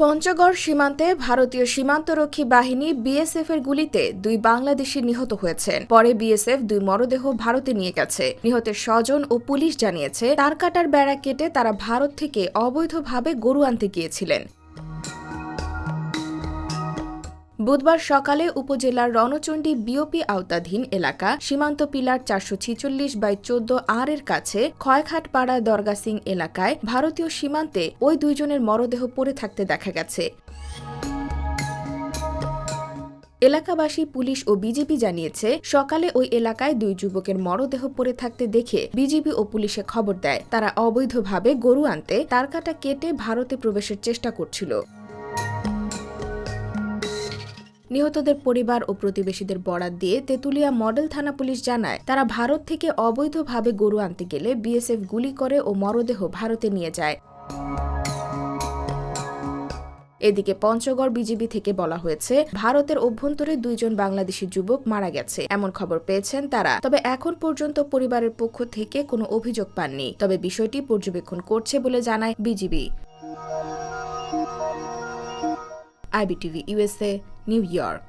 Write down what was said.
পঞ্চগড় সীমান্তে ভারতীয় সীমান্তরক্ষী বাহিনী বিএসএফ এর গুলিতে দুই বাংলাদেশি নিহত হয়েছেন। পরে বিএসএফ দুই মরদেহ ভারতে নিয়ে গেছে। নিহতের স্বজন ও পুলিশ জানিয়েছে, তার কাটার বেড়া কেটে তারা ভারত থেকে অবৈধভাবে গরু আনতে গিয়েছিলেন। বুধবার সকালে উপজেলার রণচণ্ডী বিওপি আওতাধীন এলাকা, সীমান্ত পিলার চারশো ছিচল্লিশ বাই চোদ্দ আর এর কাছে ক্ষয়খাটপাড়া দরগা সিং এলাকায় ভারতীয় সীমান্তে ওই দুইজনের মরদেহ পড়ে থাকতে দেখা গেছে। এলাকাবাসী, পুলিশ ও বিজিবি জানিয়েছে, সকালে ওই এলাকায় দুই যুবকের মরদেহ পড়ে থাকতে দেখে বিজিবি ও পুলিশে খবর দেয়। তারা অবৈধভাবে গরু আনতে, তারকাটা কেটে ভারতে প্রবেশের চেষ্টা করছিল। নিহতদের পরিবার ও প্রতিবেশীদের বরাত দিয়ে তেতুলিয়া মডেল থানা পুলিশ জানায়, তারা ভারত থেকে অবৈধভাবে গরু আনতে গেলে বিএসএফ গুলি করে ও মরদেহ ভারতে নিয়ে যায়। এদিকে পঞ্চগড় বিজিবি থেকে বলা হয়েছে, ভারতের অভ্যন্তরে দুইজন বাংলাদেশি যুবক মারা গেছে। এমন খবর পেয়েছেন তারা। তবে এখন পর্যন্ত পরিবারের পক্ষ থেকে কোনো অভিযোগ পাননি। তবে বিষয়টি পর্যবেক্ষণ করছে বলে জানায় BGB. IBTV USA new York